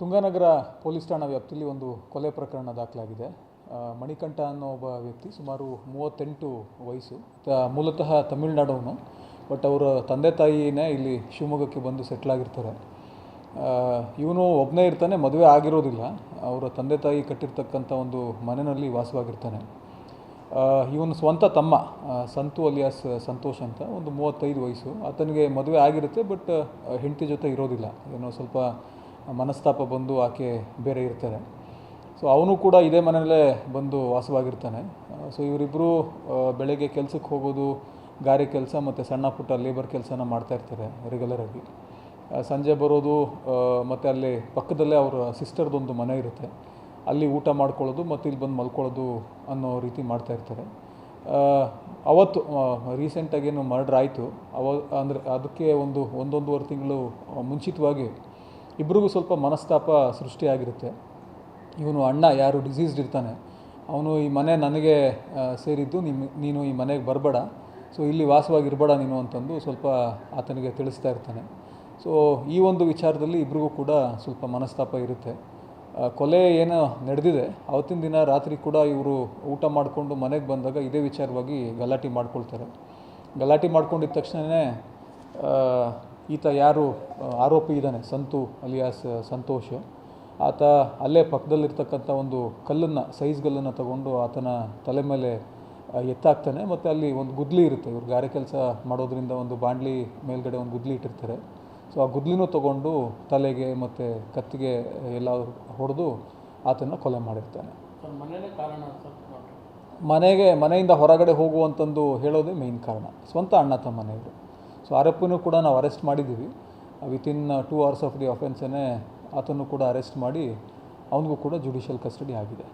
ತುಂಗನಗರ police ಠಾಣಾ ವ್ಯಾಪ್ತಿಯಲ್ಲಿ ಒಂದು ಕೊಲೆ ಪ್ರಕರಣ ದಾಖಲಾಗಿದೆ. ಮಣಿಕಂಠ ಅನ್ನೋ ಒಬ್ಬ ವ್ಯಕ್ತಿ ಸುಮಾರು ಮೂವತ್ತೆಂಟು ವಯಸ್ಸು. ಮೂಲತಃ ತಮಿಳುನಾಡವನು. ಬಟ್ ಅವರ ತಂದೆ ತಾಯಿನೇ ಇಲ್ಲಿ ಶಿವಮೊಗ್ಗಕ್ಕೆ ಬಂದು ಸೆಟ್ಲ್ ಆಗಿರ್ತಾರೆ. ಇವನು ಒಬ್ಬನೇ ಇರ್ತಾನೆ, ಮದುವೆ ಆಗಿರೋದಿಲ್ಲ. ಅವರ ತಂದೆ ತಾಯಿ ಕಟ್ಟಿರ್ತಕ್ಕಂಥ ಒಂದು ಮನೆಯಲ್ಲಿ ವಾಸವಾಗಿರ್ತಾನೆ. ಇವನು ಸ್ವಂತ ತಮ್ಮ ಸಂತು ಅಲಿಯಾಸ್ ಸಂತೋಷ್ ಅಂತ ಒಂದು ಮೂವತ್ತೈದು ವಯಸ್ಸು. ಆತನಿಗೆ ಮದುವೆ ಆಗಿರುತ್ತೆ, ಬಟ್ ಹೆಂಡತಿ ಜೊತೆ ಇರೋದಿಲ್ಲ. ಏನೋ ಸ್ವಲ್ಪ ಮನಸ್ತಾಪ ಬಂದು ಆಕೆ ಬೇರೆ ಇರ್ತಾರೆ. ಸೊ ಅವನು ಕೂಡ ಇದೇ ಮನೆಯಲ್ಲೇ ಬಂದು ವಾಸವಾಗಿರ್ತಾನೆ. ಸೊ ಇವರಿಬ್ಬರು ಬೆಳಗ್ಗೆ ಕೆಲಸಕ್ಕೆ ಹೋಗೋದು, ಗಾರೆ ಕೆಲಸ ಮತ್ತು ಸಣ್ಣ ಪುಟ್ಟ ಲೇಬರ್ ಕೆಲಸನ ಮಾಡ್ತಾಯಿರ್ತಾರೆ ರೆಗ್ಯುಲರಾಗಿ ಸಂಜೆ ಬರೋದು ಮತ್ತು ಅಲ್ಲಿ ಪಕ್ಕದಲ್ಲೇ ಅವರ ಸಿಸ್ಟರ್ದೊಂದು ಮನೆ ಇರುತ್ತೆ. ಅಲ್ಲಿ ಊಟ ಮಾಡ್ಕೊಳ್ಳೋದು ಮತ್ತು ಇಲ್ಲಿ ಬಂದು ಮಲ್ಕೊಳ್ಳೋದು ಅನ್ನೋ ರೀತಿ ಮಾಡ್ತಾ ಇರ್ತಾರೆ. ಅವತ್ತು ರೀಸೆಂಟಾಗಿ ಏನು ಮರ್ಡ್ರ್ ಆಯಿತು. ಅವ, ಅಂದರೆ ಅದಕ್ಕೆ ಒಂದು, ಒಂದೊಂದುವರೆ ತಿಂಗಳು ಮುಂಚಿತವಾಗಿ ಇಬ್ರಿಗೂ ಸ್ವಲ್ಪ ಮನಸ್ತಾಪ ಸೃಷ್ಟಿಯಾಗಿರುತ್ತೆ. ಇವನು ಅಣ್ಣ, ಯಾರು ಡಿಸೀಸ್ಡ್ ಇರ್ತಾನೆ. ಅವನು ಈ ಮನೆ ನನಗೆ ಸೇರಿದ್ದು ನಿಮ್ಮ ನೀನು ಈ ಮನೆಗೆ ಬರಬೇಡ. ಸೊ ಇಲ್ಲಿ ವಾಸವಾಗಿರಬೇಡ ನೀನು ಅಂತಂದು ಸ್ವಲ್ಪ ಆತನಿಗೆ ತಿಳಿಸ್ತಾ ಇರ್ತಾನೆ. ಸೊ ಈ ಒಂದು ವಿಚಾರದಲ್ಲಿ ಇಬ್ರಿಗೂ ಕೂಡ ಸ್ವಲ್ಪ ಮನಸ್ತಾಪ ಇರುತ್ತೆ. ಕೊಲೆ ಏನು ನಡೆದಿದೆ. ಅವತ್ತಿನ ದಿನ ರಾತ್ರಿ ಕೂಡ ಇವರು ಊಟ ಮಾಡಿಕೊಂಡು ಮನೆಗೆ ಬಂದಾಗ ಇದೇ ವಿಚಾರವಾಗಿ ಗಲಾಟೆ ಮಾಡ್ಕೊಳ್ತಾರೆ. ಗಲಾಟೆ ಮಾಡ್ಕೊಂಡಿದ್ದ ತಕ್ಷಣವೇ ಈತ ಯಾರು ಆರೋಪಿ ಇದ್ದಾನೆ ಸಂತು ಅಲಿಯಾಸ್ ಸಂತೋಷ್. ಆತ ಅಲ್ಲೇ ಪಕ್ಕದಲ್ಲಿರ್ತಕ್ಕಂಥ ಒಂದು ಕಲ್ಲನ್ನು ಸೈಜ್ ಕಲ್ಲನ್ನು ತಗೊಂಡು ಆತನ ತಲೆ ಮೇಲೆ ಎತ್ತಾಕ್ತಾನೆ. ಮತ್ತು ಅಲ್ಲಿ ಒಂದು ಗುದ್ಲಿ ಇರುತ್ತೆ. ಇವ್ರು ಗಾರೆ ಕೆಲಸ ಮಾಡೋದ್ರಿಂದ ಒಂದು ಬಾಂಡ್ಲಿ ಮೇಲ್ಗಡೆ ಒಂದು ಗುದ್ಲಿ ಇಟ್ಟಿರ್ತಾರೆ. ಸೊ ಆ ಗುದ್ಲಿನೂ ತೊಗೊಂಡು ತಲೆಗೆ ಮತ್ತು ಕತ್ತಿಗೆ ಎಲ್ಲ ಹೊಡೆದು ಆತನ ಕೊಲೆ ಮಾಡಿರ್ತಾನೆ. ಮನೆಗೆ ಮನೆಯಿಂದ ಹೊರಗಡೆ ಹೋಗುವಂತಂದು ಹೇಳೋದೇ ಮೇಯ್ನ್ ಕಾರಣ. ಸ್ವಂತ ಅಣ್ಣ ತಮ್ಮನೇ ಇವರು. ಸೊ ಆರೋಪಿನೂ ಕೂಡ ನಾವು ಅರೆಸ್ಟ್ ಮಾಡಿದ್ದೀವಿ within two hours of the ಅಫೆನ್ಸನ್ನೇ ಆತನೂ ಕೂಡ ಅರೆಸ್ಟ್ ಮಾಡಿ ಅವನಿಗೂ ಕೂಡ ಜುಡಿಷಿಯಲ್ ಕಸ್ಟಡಿ ಆಗಿದೆ